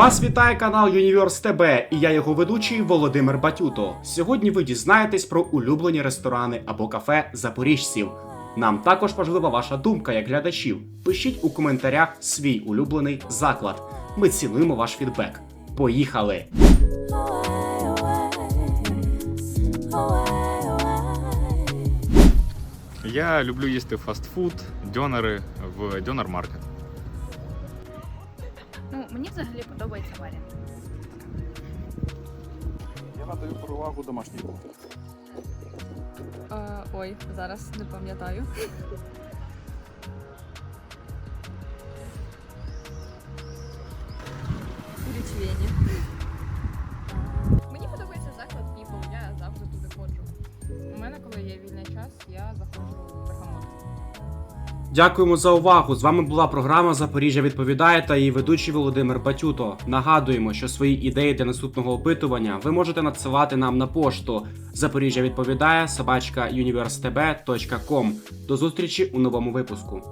Вас вітає канал Юніверс ТБ і я його ведучий Володимир Батюто. Сьогодні ви дізнаєтесь про улюблені ресторани або кафе запоріжців. Нам також важлива ваша думка як глядачів. Пишіть у коментарях свій улюблений заклад. Ми цінуємо ваш фідбек. Поїхали! Я люблю їсти фастфуд, дьонери в дьонер маркет. Ну, мені взагалі подобається варіант. Я надаю перевагу домашній кухні. Е, ой, зараз не пам'ятаю. Річвені. Мені подобається заклад People, я завжди туди ходжу. У мене, коли є вільний час, я заходжу в Бергамот. Дякуємо за увагу. З вами була програма Запоріжжя відповідає та її ведучий Володимир Батюто. Нагадуємо, що свої ідеї для наступного опитування ви можете надсилати нам на пошту Запоріжжя відповідає собачка. До зустрічі у новому випуску.